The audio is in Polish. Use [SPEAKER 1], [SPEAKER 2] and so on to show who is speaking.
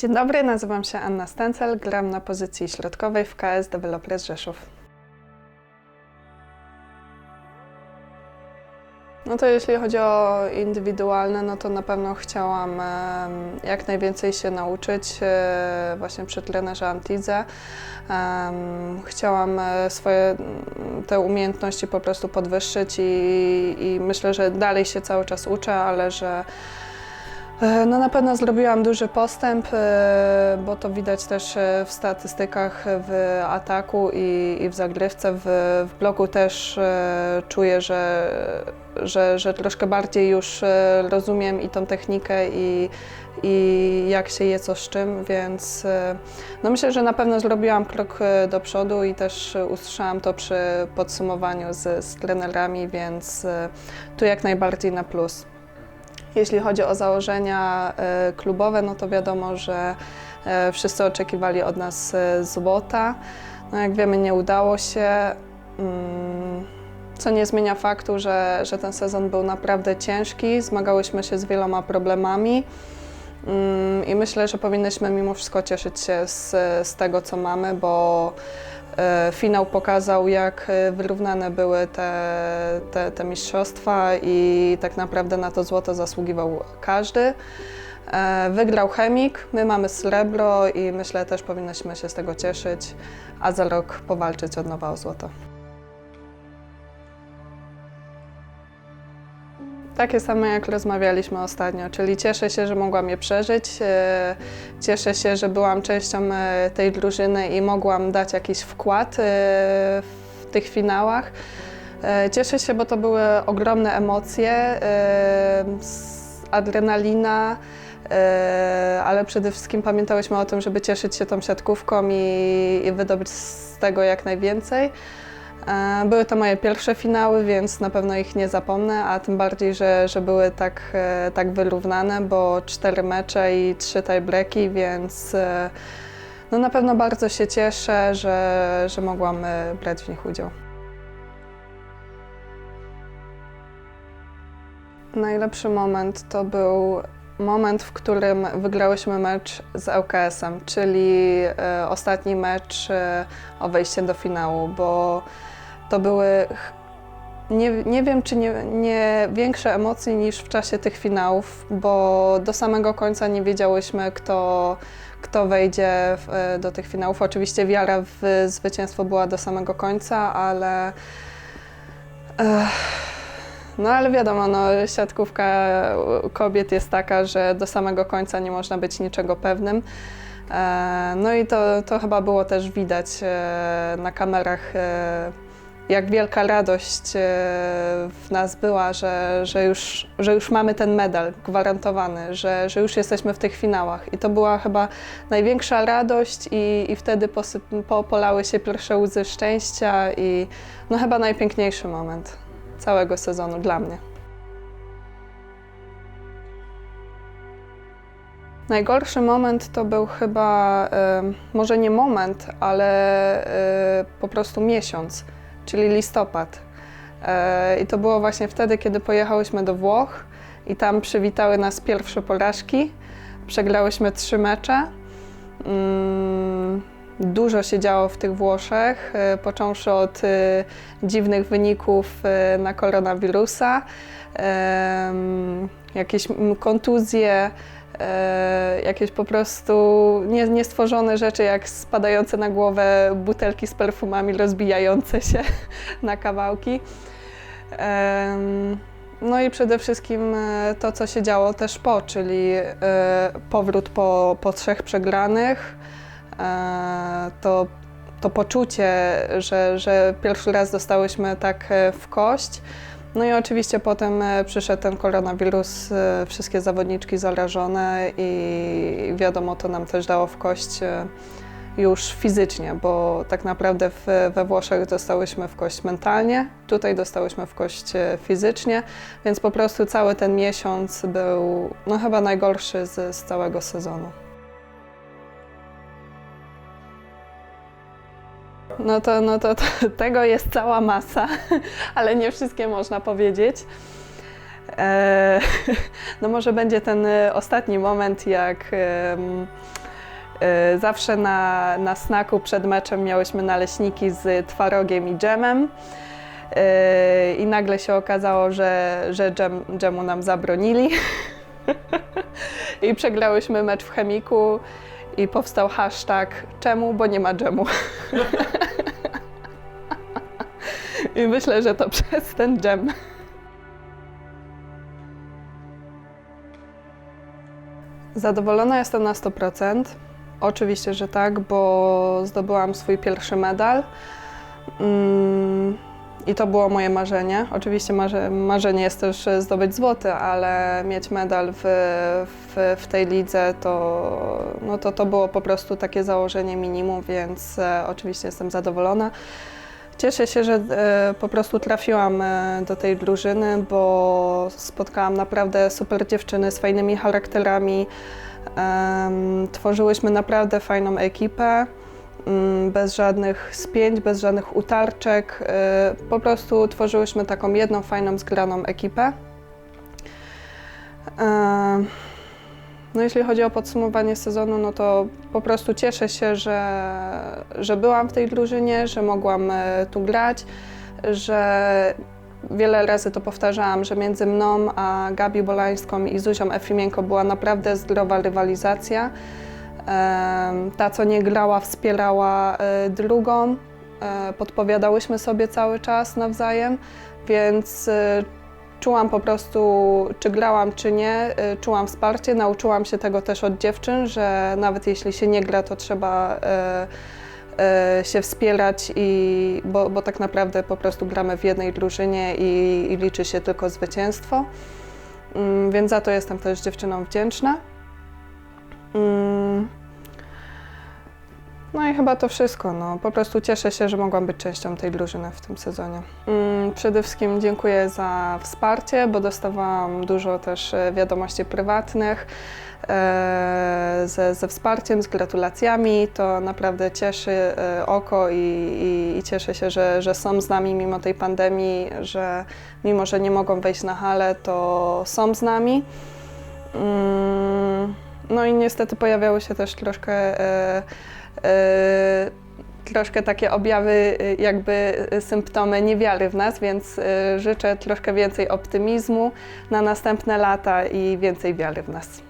[SPEAKER 1] Dzień dobry, nazywam się Anna Stencel, gram na pozycji środkowej w KS Developers Rzeszów. No to jeśli chodzi o indywidualne, no to na pewno chciałam jak najwięcej się nauczyć e, właśnie przy trenerze Antidze. Chciałam e, swoje te umiejętności po prostu podwyższyć i, i myślę, że dalej się cały czas uczę, ale że No na pewno zrobiłam duży postęp, e, bo to widać też e, w statystykach w ataku i, i w zagrywce. W, w bloku też e, czuję, że, że, że troszkę bardziej już e, rozumiem i tą technikę i, i jak się je co z czym, więc e, no myślę, że na pewno zrobiłam krok e, do przodu i też e, usłyszałam to przy podsumowaniu z, z trenerami, więc e, tu jak najbardziej na plus. Jeśli chodzi o założenia e, klubowe, no to wiadomo, że e, wszyscy oczekiwali od nas e, złota. No jak wiemy, nie udało się. Mm, Co nie zmienia faktu, że, że ten sezon był naprawdę ciężki. Zmagałyśmy się z wieloma problemami. Mm, I myślę, że powinnyśmy mimo wszystko cieszyć się z, z tego, co mamy, bo e, finał pokazał, jak e, wyrównane były te, te, te mistrzostwa i tak naprawdę na to złoto zasługiwał każdy. E, Wygrał Chemik, my mamy srebro i myślę też powinnyśmy się z tego cieszyć, a za rok powalczyć od nowa o złoto. Takie same jak rozmawialiśmy ostatnio, czyli cieszę się, że mogłam je przeżyć. e, Cieszę się, że byłam częścią e, tej drużyny i mogłam dać jakiś wkład e, w tych finałach. Cieszę się, bo to były ogromne emocje, adrenalina, ale przede wszystkim pamiętałyśmy o tym, żeby cieszyć się tą siatkówką i, i wydobyć z tego jak najwięcej. E, Były to moje pierwsze finały, więc na pewno ich nie zapomnę, a tym bardziej, że, że były tak, e, tak wyrównane, bo cztery mecze i trzy tiebreaki, więc e, no na pewno bardzo się cieszę, że, że mogłam brać w nich udział. Najlepszy moment to był moment, w którym wygrałyśmy mecz z ŁKS-em, czyli e, ostatni mecz e, o wejście do finału, bo to były nie, nie wiem, czy nie, nie większe emocje niż w czasie tych finałów, bo do samego końca nie wiedziałyśmy, kto, kto wejdzie w, e, do tych finałów. Oczywiście wiara w zwycięstwo była do samego końca, ale. Ech, no ale wiadomo, no, siatkówka kobiet jest taka, że do samego końca nie można być niczego pewnym. E, No i to, to chyba było też widać e, na kamerach, e, jak wielka radość w nas była, że, że, już, że już mamy ten medal gwarantowany, że, że już jesteśmy w tych finałach. I to była chyba największa radość i, i wtedy posyp, po, polały się pierwsze łzy szczęścia i no chyba najpiękniejszy moment całego sezonu dla mnie. Najgorszy moment to był chyba, em, może nie moment, ale e, po prostu miesiąc, czyli listopad. E, I to było właśnie wtedy, kiedy pojechałyśmy do Włoch i tam przywitały nas pierwsze porażki. Przegrałyśmy trzy mecze. Dużo się działo w tych Włoszech, e, począwszy od e, dziwnych wyników e, na koronawirusa, jakieś kontuzje, jakieś po prostu nie- niestworzone rzeczy, jak spadające na głowę butelki z perfumami, rozbijające się na kawałki. No i przede wszystkim to, co się działo też po, czyli powrót po, po trzech przegranych, to, to poczucie, że, że pierwszy raz dostałyśmy tak e, w kość. No i oczywiście potem e, przyszedł ten koronawirus, e, wszystkie zawodniczki zarażone i wiadomo, to nam też dało w kość e, już fizycznie, bo tak naprawdę w, we Włoszech dostałyśmy w kość mentalnie, tutaj dostałyśmy w kość e, fizycznie, więc po prostu cały ten miesiąc był no chyba najgorszy z, z całego sezonu. No to, no to, to tego jest cała masa, ale nie wszystkie można powiedzieć. E, no może będzie ten e, ostatni moment, jak Y, Zawsze na, na snaku przed meczem miałyśmy naleśniki z twarogiem i dżemem. I nagle się okazało, że, że dżem, dżemu nam zabronili. I przegrałyśmy mecz w chemiku i powstał hashtag czemu, bo nie ma dżemu. I myślę, że to przez ten dżem. Zadowolona jestem na 100%. Oczywiście, że tak, bo zdobyłam swój pierwszy medal. Mm, I to było moje marzenie. Oczywiście marze, marzenie jest też zdobyć złoty, ale mieć medal w, w, w tej lidze to, no to to było po prostu takie założenie minimum, więc e, oczywiście jestem zadowolona. Cieszę się, że e, po prostu trafiłam e, do tej drużyny, bo spotkałam naprawdę super dziewczyny z fajnymi charakterami. Tworzyłyśmy naprawdę fajną ekipę, mm, bez żadnych spięć, bez żadnych utarczek. e, Po prostu tworzyłyśmy taką jedną fajną, zgraną ekipę. No jeśli chodzi o podsumowanie sezonu, no to po prostu cieszę się, że, że byłam w tej drużynie, że mogłam e, tu grać, że wiele razy to powtarzałam, że między mną a Gabi Bolańską i Zuzią Efimienko była naprawdę zdrowa rywalizacja. Ta, co nie grała, wspierała e, drugą, e, podpowiadałyśmy sobie cały czas nawzajem, więc czułam po prostu, czy grałam, czy nie, y, czułam wsparcie. Nauczyłam się tego też od dziewczyn, że nawet jeśli się nie gra, to trzeba y, y, się wspierać, i, bo, bo tak naprawdę po prostu gramy w jednej drużynie i, i liczy się tylko zwycięstwo. Mm, Więc za to jestem też dziewczynom wdzięczna. No i chyba to wszystko. No. Po prostu cieszę się, że mogłam być częścią tej drużyny w tym sezonie. Mm, Przede wszystkim dziękuję za wsparcie, bo dostawałam dużo też e, wiadomości prywatnych e, ze, ze wsparciem, z gratulacjami. To naprawdę cieszy e, oko i, i, i cieszę się, że, że są z nami mimo tej pandemii, że mimo, że nie mogą wejść na halę, to są z nami. Mm, No i niestety pojawiały się też troszkę, troszkę takie objawy, e, jakby e, symptomy niewiary w nas, więc życzę troszkę więcej optymizmu na następne lata i więcej wiary w nas.